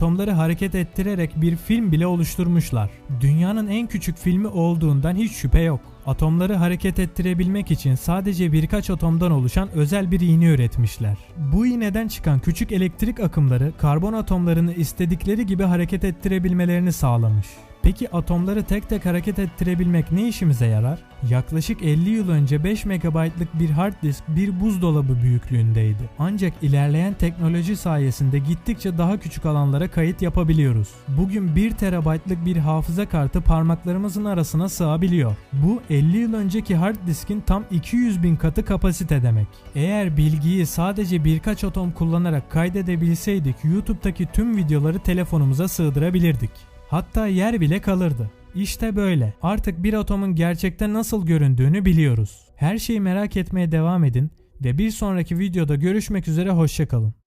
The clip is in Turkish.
atomları hareket ettirerek bir film bile oluşturmuşlar. Dünyanın en küçük filmi olduğundan hiç şüphe yok. Atomları hareket ettirebilmek için sadece birkaç atomdan oluşan özel bir iğne üretmişler. Bu iğneden çıkan küçük elektrik akımları karbon atomlarını istedikleri gibi hareket ettirebilmelerini sağlamış. Peki atomları tek tek hareket ettirebilmek ne işimize yarar? Yaklaşık 50 yıl önce 5 MB'lık bir hard disk bir buzdolabı büyüklüğündeydi. Ancak ilerleyen teknoloji sayesinde gittikçe daha küçük alanlara kayıt yapabiliyoruz. Bugün 1 TB'lık bir hafıza kartı parmaklarımızın arasına sığabiliyor. Bu 50 yıl önceki hard diskin tam 200 bin katı kapasite demek. Eğer bilgiyi sadece birkaç atom kullanarak kaydedebilseydik YouTube'daki tüm videoları telefonumuza sığdırabilirdik. Hatta yer bile kalırdı. İşte böyle. Artık bir atomun gerçekte nasıl göründüğünü biliyoruz. Her şeyi merak etmeye devam edin ve bir sonraki videoda görüşmek üzere hoşçakalın.